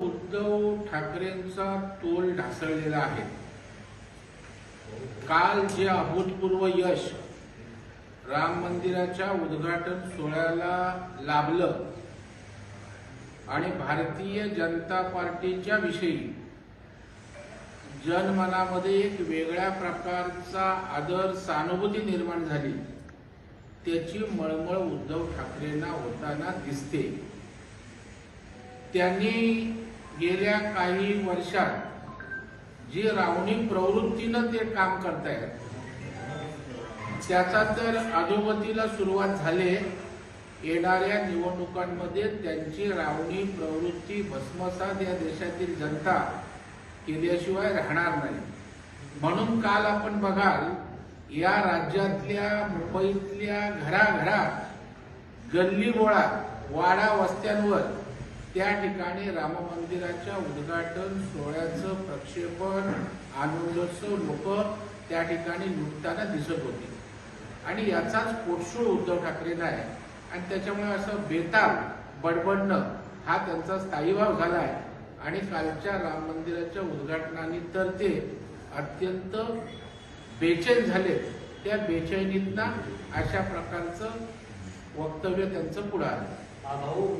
उद्धव ठाकरेंचा तोल ढासळलेला आहे. काल जे अभूतपूर्व यश राम मंदिराच्या उद्घाटन सोहळ्याला लाभलं आणि भारतीय जनता पार्टीच्या विषयी जनमनामध्ये एक वेगळ्या प्रकारचा आदर सहानुभूती निर्माण झाली. त्याची मळमळ उद्धव ठाकरेंना होताना दिसते. त्यांनी गेल्या काही वर्षात जी रावणी प्रवृत्तीनं ते काम करतायत त्याचा तर अधोगतीला सुरुवात झाले. येणाऱ्या निवडणुकांमध्ये त्यांची रावणी प्रवृत्ती भस्मसात या देशातील जनता केल्याशिवाय राहणार नाही. म्हणून काल आपण बघाल या राज्यातल्या मुंबईतल्या घराघरात गल्ली बोळा वाडा वस्त्यांवर त्या ठिकाणी राम मंदिराच्या उद्घाटन सोहळ्याचं प्रक्षेपण आनंदोत्सव लोक त्या ठिकाणी लुटताना दिसत होते. आणि याचाच पोटशूळ उद्धव ठाकरेंना आहे. आणि त्याच्यामुळे असं बेताल बडबडणं हा त्यांचा स्थायीभाव झाला आहे. आणि कालच्या राम मंदिराच्या उद्घाटनाने तर ते अत्यंत बेचैन झाले. त्या बेचैनीतना अशा प्रकारचं वक्तव्य त्यांचं पुढं आलं. भाऊ